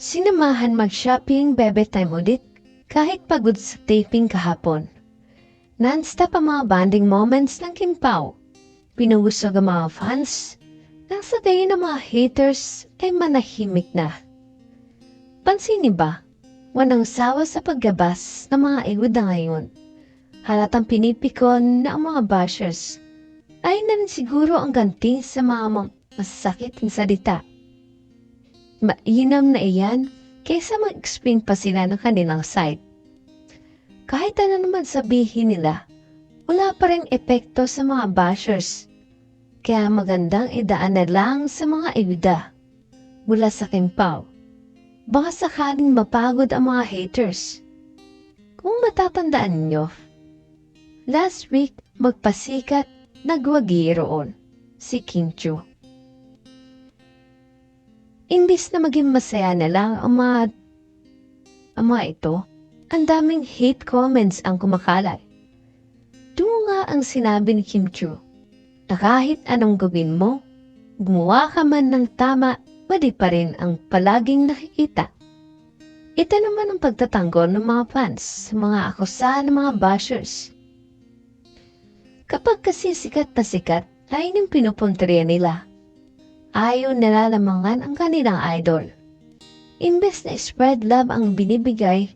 Sinamahan mag-shopping bebe time ulit kahit pagod sa taping kahapon. Non-stop ang mga bonding moments ng Kim Pao. Pinusog ang mga fans. Nang sa tingin ng mga haters ay manahimik na. Pansinin ba? Walang sawa sa paggabas ng mga igod na ngayon. Halatang pinipikon na ang mga bashers ay na rin siguro ang ganti sa mga ma- masasakit na salita. Mainam na iyan kaysa mag-explain pa sila ng kanilang side. Kahit ano naman sabihin nila, wala pa rin epekto sa mga bashers. Kaya magandang idaan na lang sa mga ibida mula sa Kimpaw. Baka sakaling mapagod ang mga haters. Kung matatandaan nyo, last week magpasikat nagwagi roon si Kim Chu. Imbis na maging masaya na lang ang mga, ang mga ito, ang daming hate comments ang kumakalat. Doon nga ang sinabi ni Kim Chu, na kahit anong gawin mo, gumawa ka man ng tama, mali pa rin ang palaging nakikita. Ito naman ang pagtatanggol ng mga fans sa mga akusahan ng mga bashers. Kapag kasi sikat na sikat, ay yung pinupunteriya nila. Ayaw nilalamangan ang kanilang idol. Imbes na spread love ang binibigay,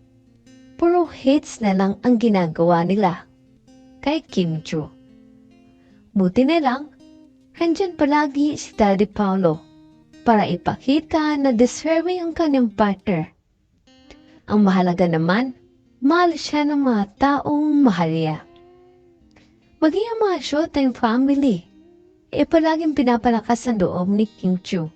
puro hates na lang ang ginagawa nila kay Kim Chu. Buti na lang, andyan palagi si Daddy Paulo para ipakita na deserving ang kanyang partner. Ang mahalaga naman, mahal siya ng mga taong mahal niya. Maging ang mga showtime family, e palaging pinapalakas ang loob ni Kim Chu